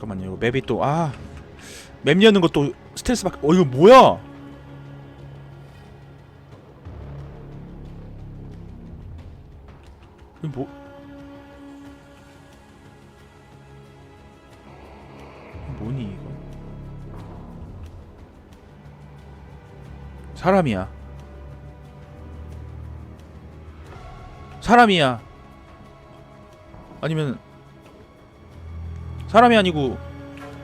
잠깐만요. 이거 맵이 또 아. 맵 여는 것도 스트레스밖에. 어 이거 뭐야? 이거 뭐? 뭐니 이거? 사람이야. 사람이야. 아니면 사람이 아니고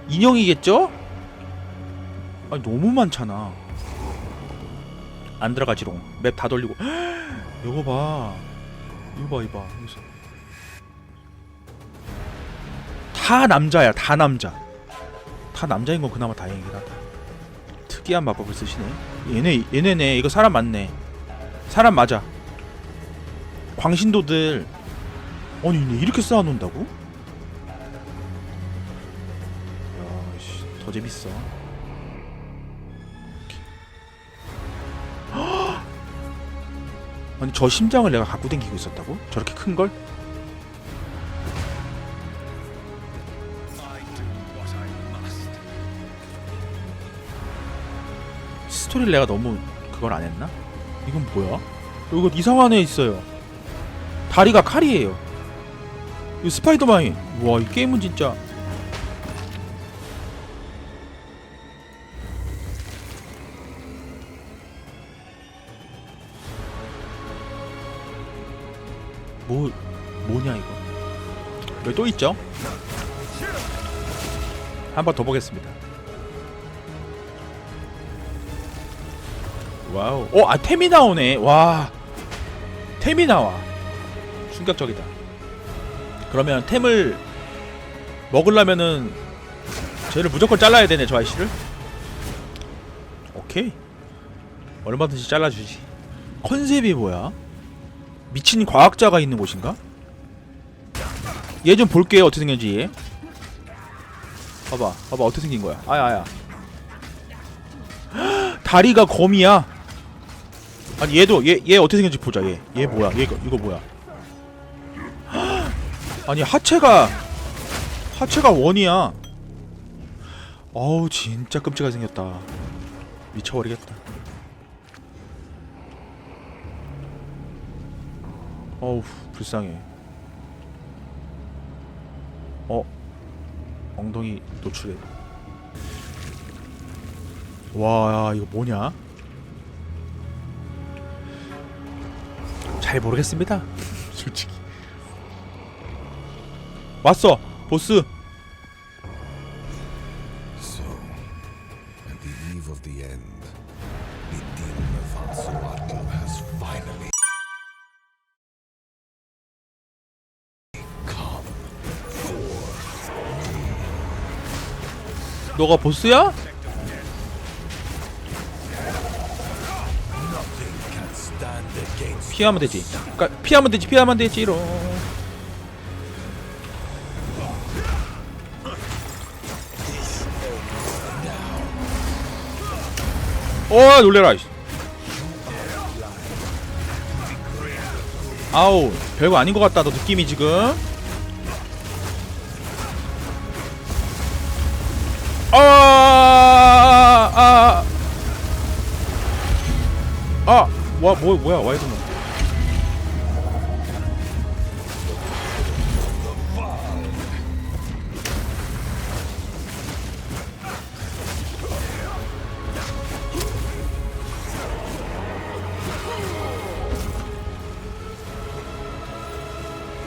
인형이겠죠? 아니 너무 많잖아. 안 들어가지롱. 맵 다 돌리고. 이거 봐. 이거 봐, 이거 봐. 여기서. 다 남자야, 다 남자. 다 남자인 건 그나마 다행이다. 특이한 마법을 쓰시네. 얘네, 얘네네. 이거 사람 맞네. 사람 맞아. 광신도들. 아니, 이렇게 쌓아놓는다고? 더 재밌어. 헉! 아니 저 심장을 내가 갖고 댕기고 있었다고? 저렇게 큰 걸? 스토리를 내가 너무 그걸 안 했나? 이건 뭐야? 이거 이상한 애 있어요. 다리가 칼이에요. 이 스파이더맨이. 와, 이 게임은 진짜 뭐 뭐냐 이거 여기 또 있죠? 한 번 더 보겠습니다. 와우. 어, 아 템이 나오네. 와. 템이 나와. 충격적이다. 그러면 템을 먹으려면은 쟤를 무조건 잘라야 되네, 저 아이씨를. 오케이. 얼마든지 잘라주지. 컨셉이 뭐야? 미친 과학자가 있는 곳인가? 얘 좀 볼게요 어떻게 생겼지. 얘 봐봐 봐봐 어떻게 생긴 거야. 아야 아야. 다리가 거미야. 아니 얘도 얘 얘 어떻게 생겼지 보자 얘. 얘 뭐야? 얘 이거, 이거 뭐야? 아니 하체가 하체가 원이야. 어우 진짜 끔찍하게 생겼다. 미쳐버리겠다 어우 불쌍해 어 엉덩이 노출해 와 이거 뭐냐 잘 모르겠습니다 솔직히 왔어 보스 So, at the eve of the end, the demon of Ansuatl has finally 너가 보스야? 피하면 되지 그니까 피하면 되지 피하면 되지롱 어 놀래라. 아우 별거 아닌 것 같다 너 느낌이 지금 아아아아 아, 와, 뭐, 뭐야, 와이드만.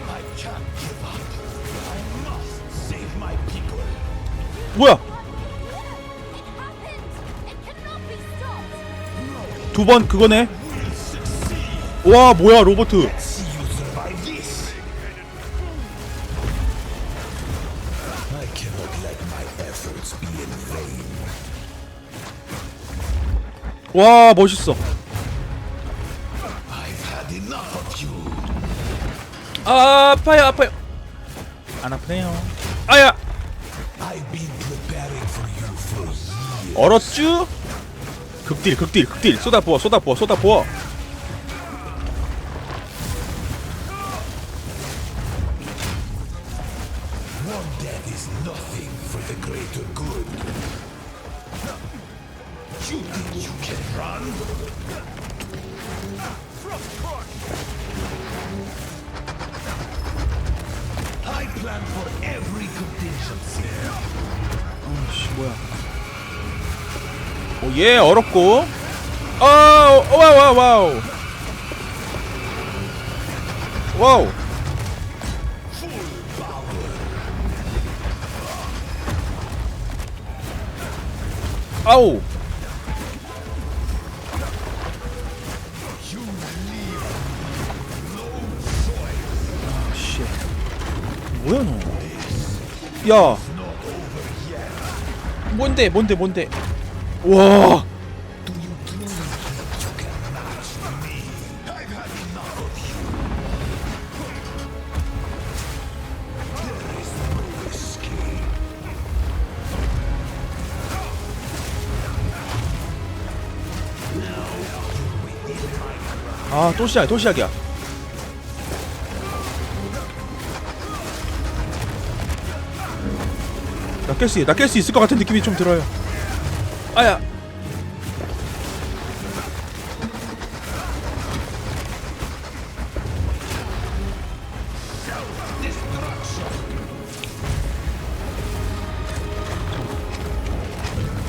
I can't 두 번 그거네. 와, 뭐야, 로버트. 와, 멋있어. 아, 아파요, 아파요. 안 아프네요. 아야. 얼었쥬? 극딜, 극딜, 극딜. 쏟아 부어, 쏟아 부어, 쏟아 부어. One death is nothing. nothing for the greater good. You think you can run? I plan for every contingency. 씨 뭐야 오 예 어렵고. 아 와우 와우 와우. 와우. 아우. 뭐야 너 야. 뭔데 뭔데 뭔데 와 아, 또 시작, 또 시작이야. 나 깰 수, 나깰 수 있을 것 같은 느낌이 좀 들어요. 아야.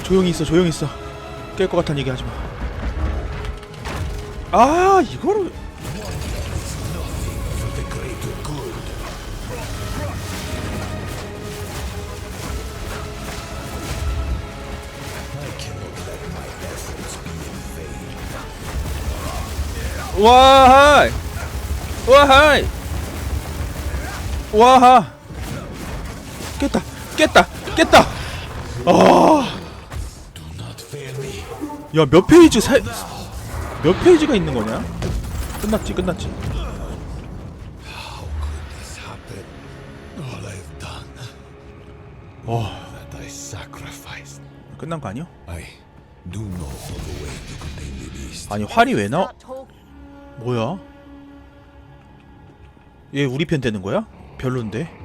조용히 있어, 조용히 있어. 깰 것 같다는 얘기 하지 마. 아, 이거를 와하이 와하이 와하 깼다 깼다 깼다. 아야몇 페이지 사... 몇 페이지가 있는 거냐 끝났지 끝났지 sacrificed. 끝난 거 아니야? 아니 활이 왜 나? 뭐야? 얘 우리 편 되는 거야? 별론데